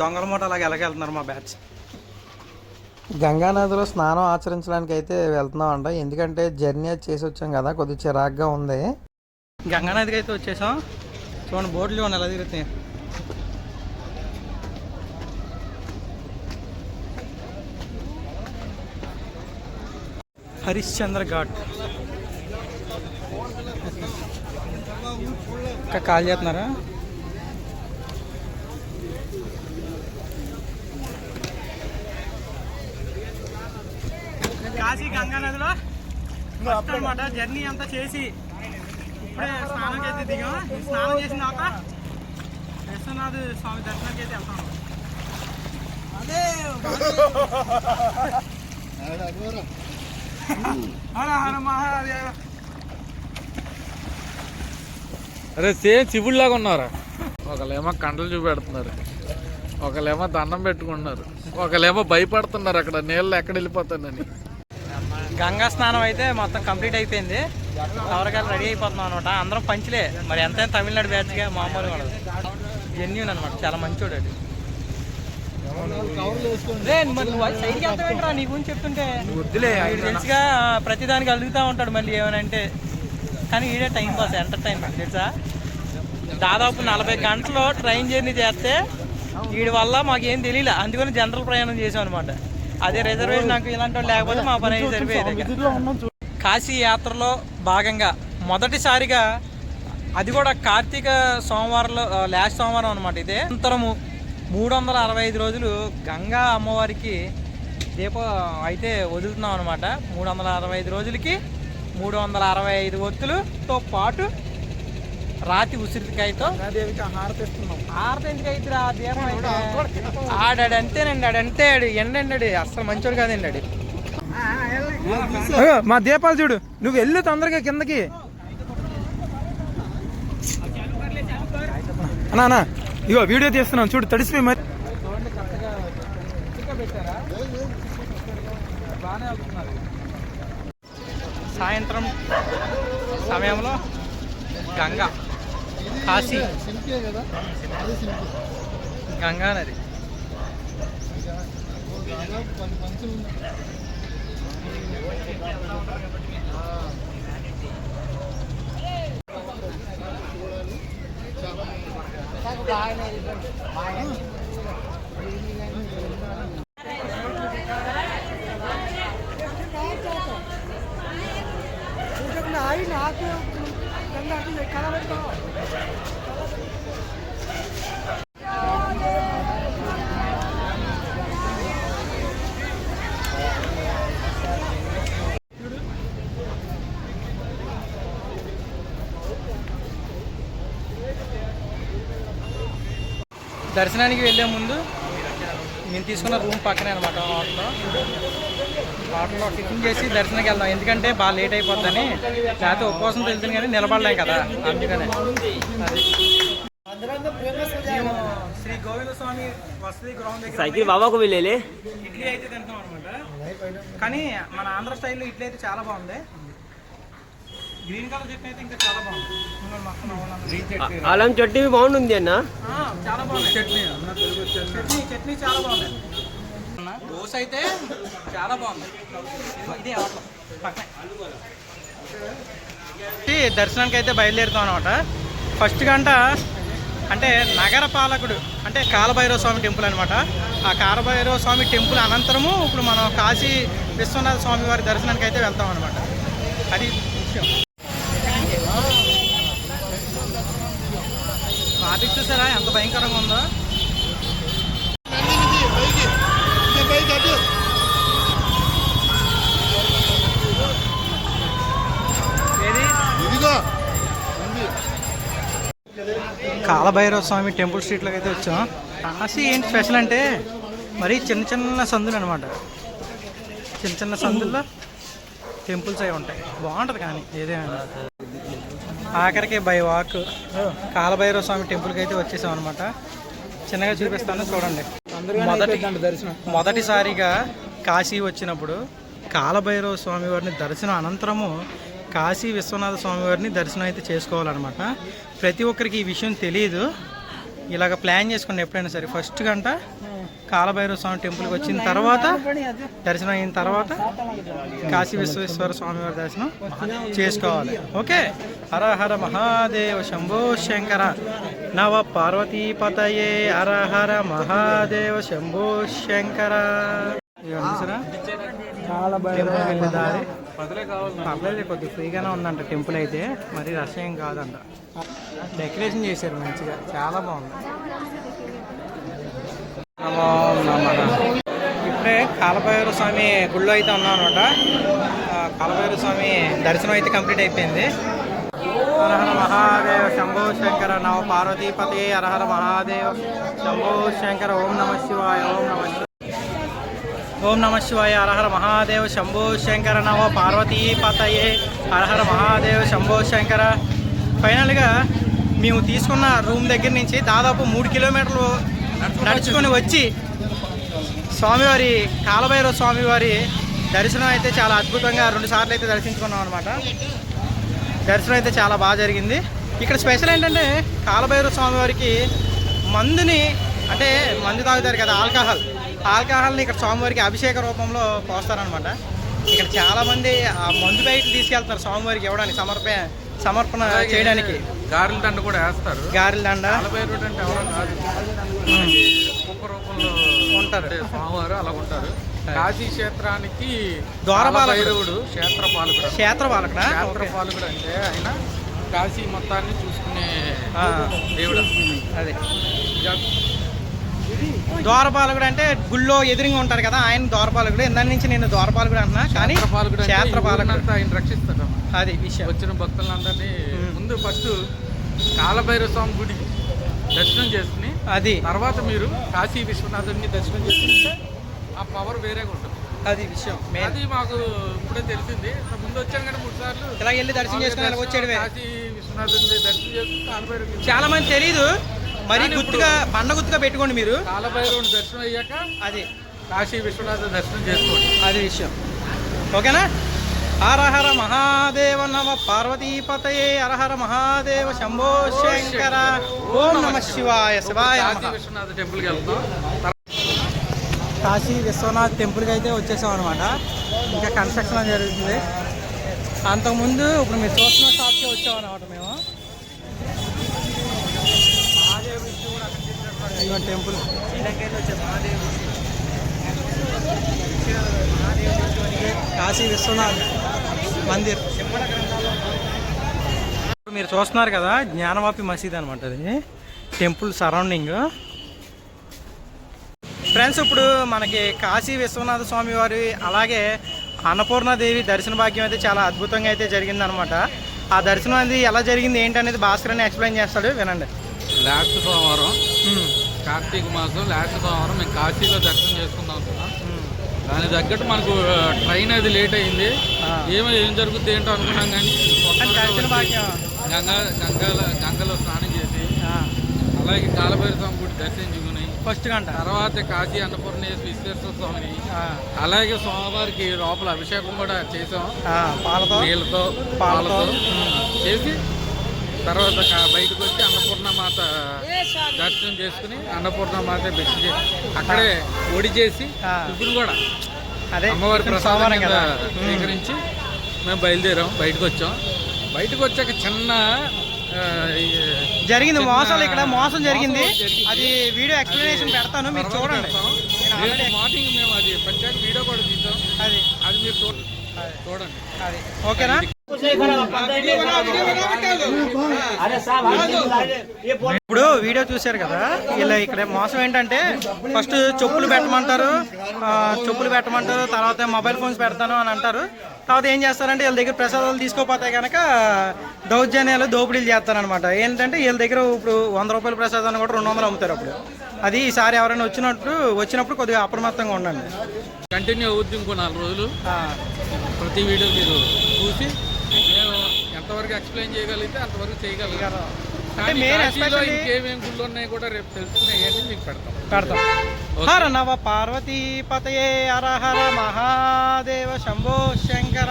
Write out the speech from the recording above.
దొంగల మూట అలాగే ఎలాగెళ్తున్నారు మా బ్యాచ్? గంగానదిలో స్నానం ఆచరించడానికి అయితే వెళ్తున్నాం అంట ఎందుకంటే జర్నీ అది చేసి వచ్చాం కదా కొద్దిగా చిరాగ్గా ఉంది. గంగానదికి అయితే వచ్చేసాం. చూడండి బోట్లు చూడండి ఎలా తిరుగుతాయి? హరిశ్చంద్ర ఘాట్. ఇంకా కాల్ చేస్తున్నారా? కాశీ గంగా నదిలో అనమాట జర్నీ అంతా చేసి ఇప్పుడే స్నానం చేసి దిగాం. స్నానం చేసిన తర్వాత విశ్వనాథ్ స్వామి దర్శనానికి అయితే వెళ్తాం. హర హర మహాదేవ అరే సేమ్ శివుడిలాగా ఉన్నారా? ఒకళ్ళేమో కండలు చూపెడుతున్నారు. ఒకళ్ళేమో దండం పెట్టుకుంటున్నారు. ఒకళ్ళేమో భయపడుతున్నారు అక్కడ నీళ్ళు ఎక్కడ వెళ్ళిపోతానని. గంగా స్నానం అయితే మొత్తం కంప్లీట్ అయిపోయింది. ఎవరికాయలు రెడీ అయిపోతున్నాం అనమాట అందరం పంచులే. మరి ఎంతైనా తమిళనాడు బ్యాచ్గా మామూలుగా ఉండదు. జెన్యున్ అనమాట చాలా మంచోడు అది. రే, మరి నువ్వు సైడ్కి వెళ్తావేంట్రా నీ గురించి చెప్తుంటే వద్దులే వీడు తెలుసుగా ప్రతిదానికి అడుగుతూ ఉంటాడు మళ్ళీ ఏమనంటే. కానీ ఈడే టైం పాస్ ఎంటర్టైన్మెంట్ తెలుసా? దాదాపు నలభై గంటలు ట్రైన్ జర్నీ చేస్తే వీడి వల్ల మాకేం తెలియలే. అందుకని జనరల్ ప్రయాణం చేసాం అనమాట అదే రిజర్వేషన్ నాకు ఇలాంటి లేకపోతే మా పని సరిపోయేది కాశీ యాత్రలో భాగంగా మొదటిసారిగా అది కూడా కార్తీక సోమవారంలో లాస్ట్ సోమవారం అనమాట ఇదే. అంతరము మూడు వందల అరవై ఐదు రోజులు గంగా అమ్మవారికి దీపం అయితే వదులుతున్నాం అనమాట మూడు వందల అరవై ఐదు రోజులకి మూడు వందల అరవై ఐదు ఒత్తులతో పాటు రాతి ఉసిరికాయతో దీపం ఆడాడు అంతేనండి ఆడు అంతే ఆడు. ఎండండి అసలు మంచోడు కాదండి ఆడు. మా దీపాలు చూడు. నువ్వు వెళ్ళు తొందరగా కిందకి. అన్నా అన్నా. ఇగో వీడియో తీస్తున్నాం చూడు తడిసిపోయి మరి. చూడండి కరెక్ట్గా చిక్క పెట్టారా బాగానే అవుతున్నారు సాయంత్రం సమయంలో గంగా కాశీ గంగా నది దర్శనానికి వెళ్ళే ముందు నేను తీసుకున్న రూమ్ పక్కనే అనమాట వాటర్లో టిఫిన్ చేసి దర్శనంకి వెళ్దాం. ఎందుకంటే బాగా లేట్ అయిపోద్దని. లేకపోతే ఉపవాసం వెళ్తాను కానీ నిలబడలేం కదా. అందుకనే. శ్రీ గోవింద స్వామి వసతి గృహం దగ్గర సైకిల్ బాబాకు వెళ్ళేలే. ఇడ్లీ అయితే తింటాం అనమాట కానీ మన ఆంధ్ర స్టైల్లో ఇడ్లీ అయితే చాలా బాగుంది. గ్రీన్ కలర్ చట్నీ అయితే ఇంకా చాలా బాగుంది. చట్నీ బాగుంటుంది అన్న. చాలా బాగుంది. చట్నీ చట్నీ చాలా బాగుంది. దోశ అయితే చాలా బాగుంది. ఇదే పక్కనే. దర్శనానికి అయితే బయలుదేరుతాం అనమాట ఫస్ట్ గంట అంటే నగర పాలకుడు అంటే కాలభైరవ స్వామి టెంపుల్ అనమాట ఆ కాలభైరవ స్వామి టెంపుల్ అనంతరము ఇప్పుడు మనం కాశీ విశ్వనాథ స్వామి వారి దర్శనానికి అయితే వెళ్తాం అనమాట అది విషయం. ట్రాఫిక్ చూసారా ఎంత భయంకరంగా ఉందో. కాలభైరవ స్వామి టెంపుల్ స్ట్రీట్లోకి అయితే వచ్చాం. కాశీ ఏంటి స్పెషల్ అంటే మరి చిన్న చిన్న సందులు అనమాట చిన్న చిన్న సందుల్లో టెంపుల్స్ అవి ఉంటాయి. బాగుంటుంది కానీ ఏదేమైనా. ఆఖరికి బై వాక్ కాలభైరవ స్వామి టెంపుల్కి అయితే వచ్చేసాం అనమాట చిన్నగా చూపిస్తాను చూడండి. మొదటి దర్శనం మొదటిసారిగా కాశీ వచ్చినప్పుడు కాలభైరవ స్వామి వారిని దర్శనం అనంతరము కాశీ విశ్వనాథ స్వామి వారిని దర్శనం అయితే చేసుకోవాలన్నమాట. ప్రతి ఒక్కరికి ఈ విషయం తెలియదు ఇలాగ ప్లాన్ చేసుకోండి ఎప్పుడైనా సరే ఫస్ట్ గంట కాలభైరవ స్వామి టెంపుల్కి వచ్చిన తర్వాత దర్శనం అయిన తర్వాత కాశీ విశ్వేశ్వర స్వామి వారి దర్శనం చేసుకోవాలి. ఓకే? హర హర మహాదేవ శంభో శంకర నవ పార్వతీపతయే హర హర మహాదేవ శంభో శంకర. టెంపుల్కి వెళ్ళే దారి. పర్లేదు కొద్దిగా ఫ్రీగానే ఉందంట టెంపుల్ అయితే. మరి రష్ ఏం కాదంట. డెకరేషన్ చేశారు మంచిగా. చాలా బాగుంది. నమో నమః. ఇప్పుడే కాలభైరవ స్వామి గుళ్ళో అయితే ఉన్నాం అనమాట కాలభైరవ స్వామి దర్శనం అయితే కంప్లీట్ అయిపోయింది. హరహర మహాదేవ శంభో శంకర నవ పార్వతీపతి హరహర మహాదేవ శంభో శంకర. ఓం నమ శివాయ ఓం నమ ఓం నమ శివాయ హరహర మహాదేవ శంభో శంకర నవ పార్వతీ పతయే హరహర మహాదేవ శంభో శంకర. ఫైనల్గా మేము తీసుకున్న రూమ్ దగ్గర నుంచి దాదాపు మూడు కిలోమీటర్లు నడుచుకొని వచ్చి స్వామివారి కాలభైరవ స్వామివారి దర్శనం అయితే చాలా అద్భుతంగా రెండు సార్లు అయితే దర్శించుకున్నాం అనమాట దర్శనం అయితే చాలా బాగా జరిగింది. ఇక్కడ స్పెషల్ ఏంటంటే కాలభైరవ స్వామివారికి మందుని అంటే మందు తాగుతారు కదా ఆల్కహాల్. ఆల్కహాల్ని ఇక్కడ స్వామివారికి అభిషేక రూపంలో పోస్తారనమాట ఇక్కడ చాలా మంది ఆ మందు బయట తీసుకెళ్తున్నారు స్వామివారికి ఇవ్వడానికి సమర్ప సమర్పణ చేయడానికి. గారెల దండ కూడా వేస్తారు. గారెల దండ. ఉంటారు. స్వామివారు అలా ఉంటారు. కాశీ క్షేత్రానికి ద్వారపాలకుడు. భైరవుడు క్షేత్ర పాలకుడు. క్షేత్ర పాలకడ? క్షేత్ర పాలకుడు అంటే ఆయన కాశీ మొత్తాన్ని చూసుకునే. దేవుడు? అదే. ద్వారపాలకుడు అంటే గుళ్ళో ఎదురుగా ఉంటారు కదా ఆయన ద్వారపాలకుడు. ఇందాని నుంచి నేను ద్వారపాలకుడు అంటున్నా కానీ క్షేత్ర పాలకుడు అంటే ఈ క్షేత్ర పాలకుడు ఊరినంతా ఆయన రక్షిస్తాడు అది విషయం. వచ్చిన భక్తులందరినీ. ముందు ఫస్ట్ కాలభైరవ స్వామి గుడికి దర్శనం చేసుకుని అది. తర్వాత మీరు కాశీ విశ్వనాథుడిని దర్శనం చేసుకుంటే ఆ పవర్ వేరేగా ఉంటుంది. అది విషయం అది మాకు ఇప్పుడే తెలిసింది. ముందు వచ్చాను కానీ మూడు సార్లు. ఇలా వెళ్ళి దర్శనం చేసుకుని ఇలా వచ్చేయడమే. కాశీ విశ్వనాథుడిని దర్శనం చేసుకుని చాలా మంది తెలియదు మరి గుర్తుగా బండ గుర్తుగా పెట్టుకోండి మీరు. కాలభైరవుని దర్శనం అయ్యాక అది. కాశీ విశ్వనాథ దర్శనం చేసుకోండి. అది విషయం. ఓకేనా? హర హర మహాదేవ నమ పార్వతీపతయే హరహర మహాదేవ శంభో శంకర. ఓం నమ శివాయ శివాయ. విశ్వనాథ టెంపుల్కి వెళ్తాం కాశీ విశ్వనాథ్ టెంపుల్కి అయితే వచ్చేసాం అనమాట ఇంకా కన్స్ట్రక్షన్ జరుగుతుంది. అంతకుముందు ఇప్పుడు మీరు చూస్తున్న షాప్కి వచ్చాం అనమాట మేము. ఇదిగో టెంపుల్. కాశీ విశ్వనాథ్ మందిర్. ఇప్పుడు మీరు చూస్తున్నారు కదా జ్ఞానవాపి మసీద్ అనమాట అది. Temple surrounding. ఫ్రెండ్స్ ఇప్పుడు మనకి కాశీ విశ్వనాథ స్వామి వారి అలాగే అన్నపూర్ణాదేవి దర్శన భాగ్యం అయితే చాలా అద్భుతంగా అయితే జరిగిందనమాట ఆ దర్శనం అనేది ఎలా జరిగింది ఏంటనేది భాస్కర్ అని ఎక్స్ప్లెయిన్ చేస్తాడు. వినండి. లాస్ట్ సోమవారం కార్తీక మాసం లాస్ట్ సోమవారం మేము కాశీలో దర్శనం చేసుకుందాం అనుకున్నాం దానికి తగ్గట్టు మనకు ట్రైన్ అది లేట్ అయింది. ఏమో ఏం జరుగుతుంది ఏంటో అనుకున్నాం కానీ గంగా గంగలో గంగలో స్నానం చేసి అలాగే కాలభైర స్వామి గుడి దర్శించుకుని ఫస్ట్ గంట. తర్వాత కాశీ అన్నపూర్ణేశ్వర విశ్వేశ్వర స్వామిని ఆ, అలాగే స్వామివారికి లోపల అభిషేకం కూడా చేసాం. పాలతో. నీళ్ళతో పాలతో. పాలతో. చేసి తర్వాత బయటకు వచ్చి అన్నపూర్ణ మాత దర్శనం చేసుకుని అన్నపూర్ణ మాత బెస్ట్ చేసి అక్కడే ఒడి చేసి. ఇప్పుడు కూడా అదే అమ్మవారి ప్రసాదం స్వీకరించి మేము బయలుదేరాం బయటకు వచ్చాం. బయటకు వచ్చాక చిన్న జరిగింది మోసాలు ఇక్కడ మోసం జరిగింది. అది వీడియో ఎక్స్ప్లెనేషన్ పెడతాను మీరు చూడండి. మార్నింగ్ మేము అది పంచాయతీ వీడియో కూడా తీసాం అది. అది మీరు చూడండి చూడండి. అది. ఓకేనా? ఇప్పుడు వీడియో చూశారు కదా ఇలా ఇక్కడ మోసం ఏంటంటే ఫస్ట్ చెప్పులు పెట్టమంటారు చెప్పులు పెట్టమంటారు తర్వాత మొబైల్ ఫోన్స్ పెడతాను అని అంటారు. తర్వాత ఏం చేస్తారంటే వీళ్ళ దగ్గర ప్రసాదాలు తీసుకోపోతే కనుక దౌర్జన్యాలు దోపిడీలు చేస్తారనమాట ఏంటంటే వీళ్ళ దగ్గర ఇప్పుడు వంద రూపాయల ప్రసాదాన్ని కూడా రెండు వందలు అమ్ముతారు అప్పుడు. అది ఈసారి ఎవరైనా వచ్చినట్టు వచ్చినప్పుడు కొద్దిగా అప్రమత్తంగా ఉండండి. కంటిన్యూ అవుద్ది ఇంకో నాలుగు రోజులు. ప్రతి వీడియో మీరు చూసి మేము ఎంతవరకు ఎక్స్ప్లెయిన్ చేయగలిగితే అంతవరకు అంటే main especially- ఇంకేమేమి గుళ్ళు ఉన్నాయి కూడా రేపు తెలుసుకునేవన్నీ మీకు పెడతాం. పెడతాం. హర నవ పార్వతీపతయే హర హర మహాదేవ శంభో శంకర.